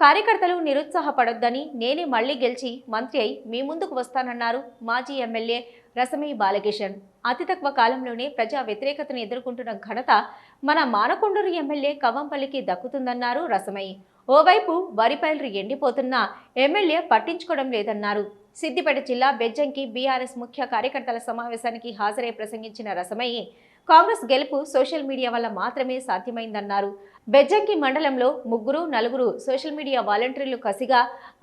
కార్యకర్తలు నిరుత్సాహపడొద్దని నేనే మళ్ళీ గెలిచి మంత్రి అయి మీ ముందుకు వస్తానన్నారు మాజీ ఎమ్మెల్యే రసమీ బాలకిషన్. అతి తక్కువ కాలంలోనే ప్రజా వ్యతిరేకతను ఎదుర్కొంటున్న ఘనత మన మానకొండూరు ఎమ్మెల్యే కవంపల్లికి దక్కుతుందన్నారు రసమయ్య. ఓవైపు వరిపైలు ఎండిపోతున్నా ఎమ్మెల్యే పట్టించుకోవడం లేదన్నారు. సిద్దిపేట జిల్లా బెజ్జంకి బీఆర్ఎస్ ముఖ్య కార్యకర్తల సమావేశానికి హాజరై ప్రసంగించిన రసమయ్యి కాంగ్రెస్ గెలుపు సోషల్ మీడియా వల్ల మాత్రమే సాధ్యమైందన్నారు. బెజ్జంకి మండలంలో ముగ్గురు నలుగురు సోషల్ మీడియా వాలంటీర్లు కసిగా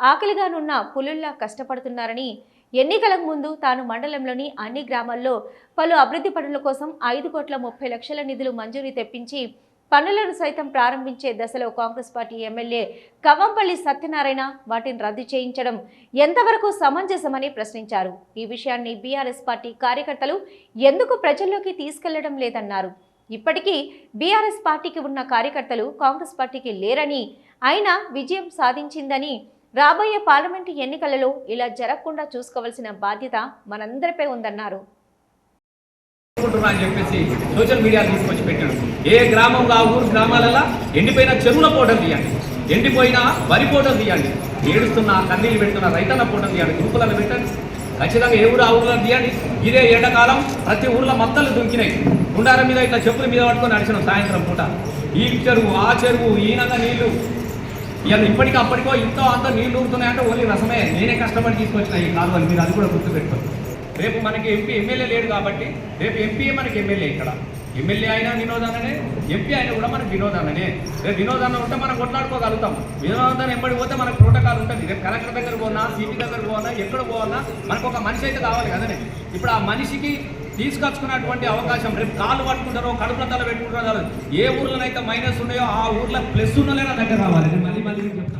ఆకలిగానున్న పులుల్లా కష్టపడుతున్నారని ఎన్నికలకు ముందు తాను మండలంలోని అన్ని గ్రామాల్లో పలు అభివృద్ధి పనుల కోసం ఐదు కోట్ల ముప్పై లక్షల నిధులు మంజూరీ తెప్పించి పనులను సైతం ప్రారంభించే దశలో congress party MLA Kavampalli Satyanarayana వాటిని రద్దు చేయించడం ఎంతవరకు సమంజసమని ప్రశ్నించారు. ఈ విషయాన్ని బీఆర్ఎస్ పార్టీ కార్యకర్తలు ఎందుకు ప్రజల్లోకి తీసుకెళ్ళడం లేదన్నారు. ఇప్పటికీ బీఆర్ఎస్ పార్టీకి ఉన్న కార్యకర్తలు కాంగ్రెస్ పార్టీకి లేరని అయినా విజయం సాధించిందని రాబోయే పార్లమెంటు ఎన్నికలలో ఇలా జరగకుండా చూసుకోవాల్సిన బాధ్యత మనందరిపై ఉందన్నారు. అని చెప్పేసి సోషల్ మీడియా తీసుకొచ్చి పెట్టాడు ఏ గ్రామంలో ఆ ఊరు గ్రామాలలో ఎండిపోయిన చెరువుల ఫోటోలు తీయండి. ఎండిపోయిన వరి ఫోటోలు తీయండి. ఏడుస్తున్న కన్నీళ్ళు పెడుతున్న రైతన్న పోటం తీయండి. గ్రూపులను పెట్టండి. ఖచ్చితంగా ఏ ఊరు ఆ ఊర్లో తీయండి. ఇదే ఎండాకాలం ప్రతి ఊర్లో మత్తలు దుంకినాయి. గుండార మీద ఇట్లా చెప్పుల మీద పట్టుకొని నడిచిన సాయంత్రం పూట. ఈ చెరువు ఆ చెరువు ఈయనగా నీళ్ళు. ఇవాళ ఇప్పటికీ అప్పటికో ఇంతో అంత నీళ్ళు ఊరుతున్నాయంటే ఓన్లీ రసమే. నేనే కష్టపడి తీసుకొచ్చిన ఈ కాలువలు మీరు అది కూడా గుర్తుపెట్టుకోండి రేపు మనకి ఎంపీ ఎమ్మెల్యే లేడు కాబట్టి రేపు ఎంపీ మనకి ఎమ్మెల్యే ఇక్కడ. ఎమ్మెల్యే అయినా వినోదాననే ఎంపీ అయినా కూడా మనకు వినోదాననే రేపు వినోదానం ఉంటే మనం కొట్లాడుకోగలుగుతాం. వినోదాన్ని ఎంబడి పోతే మనకు ప్రోటోకాల్ ఉంటుంది. రేపు కలెక్టర్ దగ్గర పోనా సిపి దగ్గర పోనా ఎక్కడ పోనా మనకు ఒక మనిషి అయితే కావాలి కదనే. ఇప్పుడు ఆ మనిషికి తీసుకొచ్చుకున్నటువంటి అవకాశం రేపు కాళ్ళు పట్టుకుంటారో కడుపుల తల పెట్టుకుంటారో ఏ ఊర్లోనైతే మైనస్ ఉన్నాయో ఆ ఊర్లో ప్లస్ ఉన్న దగ్గర రావాలి. మళ్ళీ మళ్ళీ చెప్తాం.